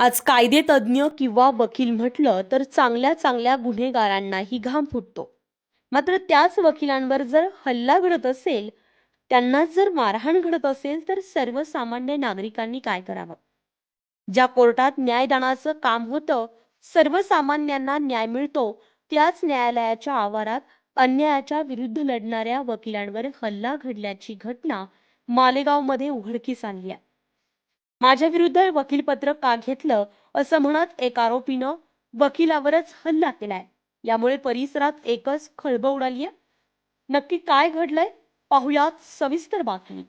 आज कायदेतज्ञ किंवा वकील म्हटलं तर चांगल्या चांगल्या गुन्हेगारांनाही घाम फुटतो. मात्र त्याच वकिलांवर जर हल्ला घडत असेल त्यांना जर मारहाण घडत असेल तर सर्वसामान्य नागरिकांनी काय करावं? ज्या कोर्टात न्यायदानाचं काम होतं सर्वसामान्यांना न्याय मिळतो त्याच न्यायालयाच्या आवारात अन्यायाच्या विरुद्ध लढणाऱ्या वकिलांवर हल्ला घडल्याची घटना मालेगावमध्ये उघडकीस आणली आहे. माझ्या विरुद्ध वकीलपत्र का घेतलं असं म्हणत एक आरोपीनं वकिलावरच हल्ला केलाय. यामुळे परिसरात एकच खळबळ उडाली आहे नक्की काय घडलंय? पाहुयात सविस्तर बातमी.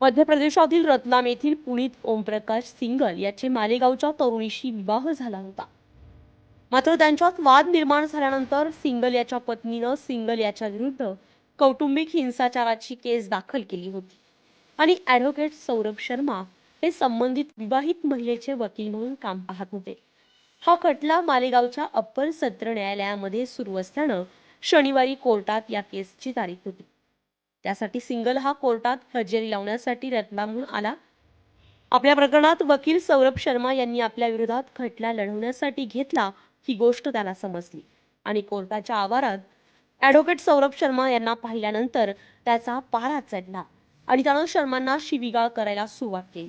मध्य प्रदेशातील रतलाम येथील पुनीत ओमप्रकाश सिंगल याचे मालेगावच्या तरुणीशी विवाह झाला होता. मात्र त्यांच्यात वाद निर्माण झाल्यानंतर सिंगल याच्या पत्नीनं सिंगल याच्या विरुद्ध कौटुंबिक हिंसाचाराची केस दाखल केली होती. आणि ॲडव्होकेट सौरभ शर्मा हे संबंधित विवाहित महिलेचे वकील म्हणून काम पाहत होते. हा खटला मालेगावच्या अप्पर सत्र न्यायालयामध्ये सुरू असल्यानं शनिवारी कोर्टात या केसची तारीख होती. त्यासाठी सिंगल हा कोर्टात हजेरी लावण्यासाठी रत्नामहून आला. आपल्या प्रकरणात वकील सौरभ शर्मा यांनी आपल्या विरोधात खटला लढवण्यासाठी घेतला ही गोष्ट त्याला समजली. आणि कोर्टाच्या आवारात ॲडव्होकेट सौरभ शर्मा यांना पाहिल्यानंतर त्याचा पारा चढला. आणि त्यानं शर्मांना शिवीगाळ करायला सुरुवात केली.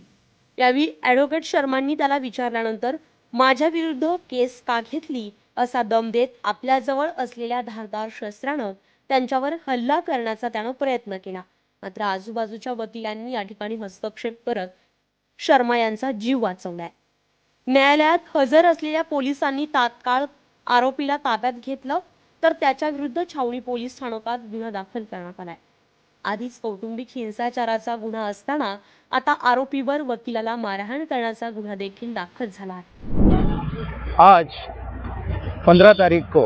यावेळी ॲडव्होकेट शर्मांनी त्याला विचारल्यानंतर माझ्या विरुद्ध केस का घेतली? असा दम देत आपल्याजवळ असलेल्या धारदार शस्त्रानं त्यांच्यावर हल्ला करण्याचा त्यानं प्रयत्न केला. मात्र आजूबाजूच्या वकिलांनी या ठिकाणी हस्तक्षेप करत शर्मा यांचा जीव वाचवलाय. न्यायालयात हजर असलेल्या पोलिसांनी तात्काळ आरोपीला ताब्यात घेतलं तर त्याच्या विरुद्ध छावणी पोलीस स्थानकात गुन्हा दाखल करण्यात आलाय. आधीच कौटुंबिक हिंसाचाराचा गुन्हा असताना आता आरोपीवर वकिलाला मारहाण करण्याचा गुन्हा देखील दाखल झाला आज 15 तारीख को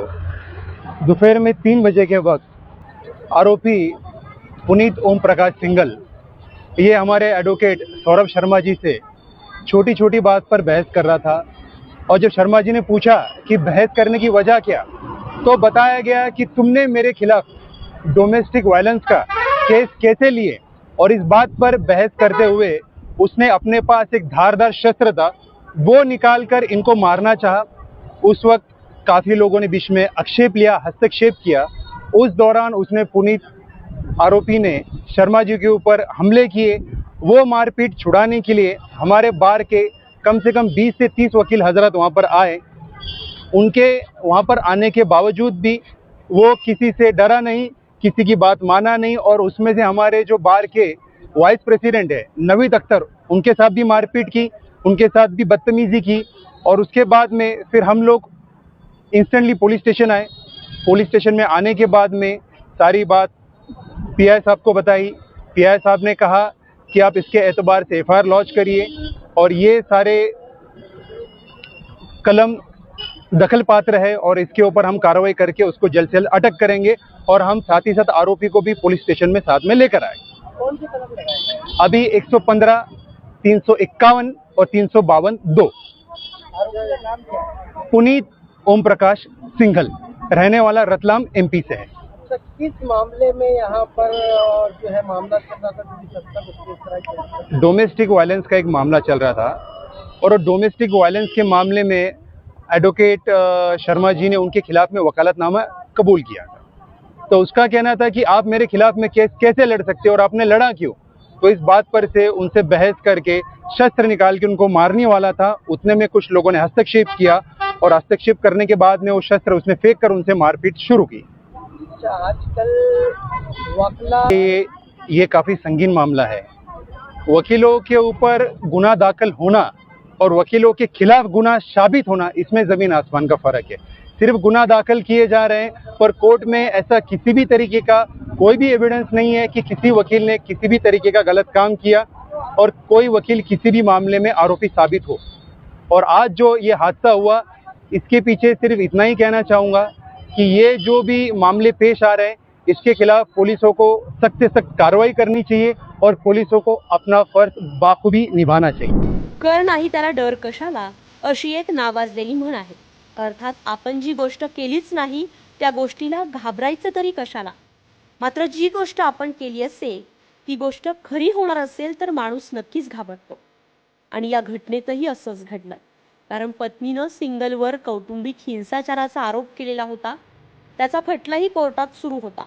दोपहर में तीन बजे के वक्त आरोपी पुनीत ओम प्रकाश सिंगल ये हमारे एडवोकेट सौरभ शर्मा जी से छोटी छोटी बात पर बहस कर रहा था और जब शर्मा जी ने पूछा कि बहस करने की वजह क्या तो बताया गया कि तुमने मेरे खिलाफ डोमेस्टिक वायलेंस का केस कैसे लिए और इस बात पर बहस करते हुए उसने अपने पास एक धारदार शस्त्र था, वो निकाल कर इनको मारना चाहा। उस वक्त काफ़ी लोगों ने बीच में आक्षेप लिया, हस्तक्षेप किया। उस दौरान उसने पुनीत आरोपी ने शर्मा जी के ऊपर हमले किए वो मारपीट छुड़ाने के लिए हमारे बार के कम से कम 20 से 30 वकील हज़रत वहाँ पर आए। उनके वहाँ पर आने के बावजूद भी वो किसी से डरा नहीं, किसी की बात माना नहीं और उसमें से हमारे जो बार के वाइस प्रेसिडेंट है, नवीद अख्तर, उनके साथ भी मारपीट की, उनके साथ भी बदतमीजी की और उसके बाद में फिर हम लोग इंस्टेंटली पुलिस स्टेशन आए। पुलिस स्टेशन में आने के बाद में सारी बात पीआई साहब को बताई। पीआई साहब ने कहा कि आप इसके एतबार से एफआईआर लॉन्च करिए और ये सारे कलम दखल पात्र है और इसके ऊपर हम कार्रवाई करके उसको जल्द से जल्द अटक करेंगे और हम साथ ही साथ आरोपी को भी पुलिस स्टेशन में साथ में लेकर आए। कौन सी कलम लगाए अभी 115, 351 और तीन सौ बावन दो। पुनीत ओम प्रकाश सिंघल रहने वाला रतलाम एमपी से है। किस मामले में यहाँ पर जो है मामला चल रहा था डोमेस्टिक वायलेंस का एक मामला चल रहा था। और डोमेस्टिक वायलेंस के मामले में एडवोकेट शर्मा जी ने उनके खिलाफ में वकालतनामा कबूल किया था। तो उसका कहना था कि आप मेरे खिलाफ में केस, कैसे लड़ सकते हो और आपने लड़ा क्यों? तो इस बात पर से उनसे बहस करके शस्त्र निकाल के उनको मारने वाला था। उतने में कुछ लोगों ने हस्तक्षेप किया और हस्तक्षेप करने के बाद में वो शस्त्र उसने फेंक कर उनसे मारपीट शुरू की। आजकल वकला ये ये काफ़ी संगीन मामला है। वकीलों के ऊपर गुना दाखिल होना और वकीलों के खिलाफ गुना साबित होना, इसमें ज़मीन आसमान का फ़र्क है। सिर्फ़ गुना दाखिल किए जा रहे हैं पर कोर्ट में ऐसा किसी भी तरीके का कोई भी एविडेंस नहीं है कि किसी वकील ने किसी भी तरीके का गलत काम किया और कोई वकील किसी भी मामले में आरोपी साबित हो। और आज जो ये हादसा हुआ, इसके पीछे सिर्फ़ इतना ही कहना चाहूँगा कि ये जो भी मामले पेश आ रहे हैं इसके खिलाफ पुलिसों को सख्त से सख्त कार्रवाई करनी चाहिए और पुलिसों को अपना फर्ज बाखूबी निभाना चाहिए। कर नाही त्याला डर कशाला? अशी एक नावाजलेली म्हण आहे. अर्थात आपण जी गोष्ट केलीच नाही त्या गोष्टीला घाबरायचं तरी कशाला? मात्र जी गोष्ट आपण केली असेल ती गोष्ट खरी होणार असेल तर माणूस नक्कीच घाबरतो. आणि या घटनेतही असंच घडलं कारण पत्नीनं सिंगलवर कौटुंबिक हिंसाचाराचा आरोप केलेला होता. त्याचा खटलाही कोर्टात सुरू होता.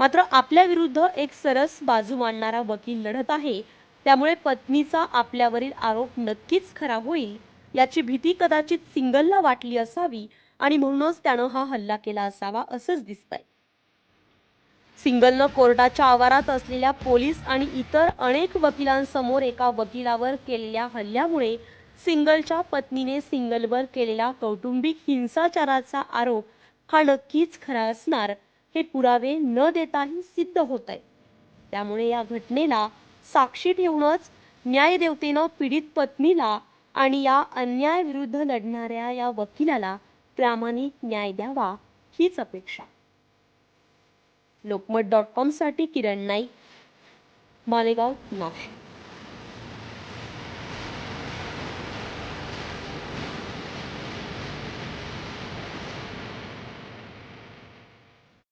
मात्र आपल्या विरुद्ध एक सरस बाजू मांडणारा वकील लढत आहे. त्यामुळे पत्नीचा आपल्यावरील आरोप नक्कीच खरा होईल याची भीती कदाचित सिंगलला वाटली असावी आणि म्हणूनच त्यानं हा हल्ला केला असावा असंच दिसतंय. सिंगलनं कोर्टाच्या आवारात असलेल्या पोलीस आणि इतर अनेक वकिलांसमोर एका वकिलावर केलेल्या हल्ल्यामुळे सिंगलच्या पत्नीने सिंगलवर केलेला कौटुंबिक हिंसाचाराचा आरोप हा नक्कीच खरा असणार हे पुरावे न देताही सिद्ध होत आहे त्यामुळे या घटनेला साक्षी ठेवूनच न्यायदेवतेनं पीडित पत्नीला आणि या अन्यायाविरुद्ध लढणाऱ्या या वकिलाला प्रामाणिक न्याय द्यावा हीच अपेक्षा. लोकमत डॉट कॉमसाठी किरण नाईक मालेगाव नाशिक.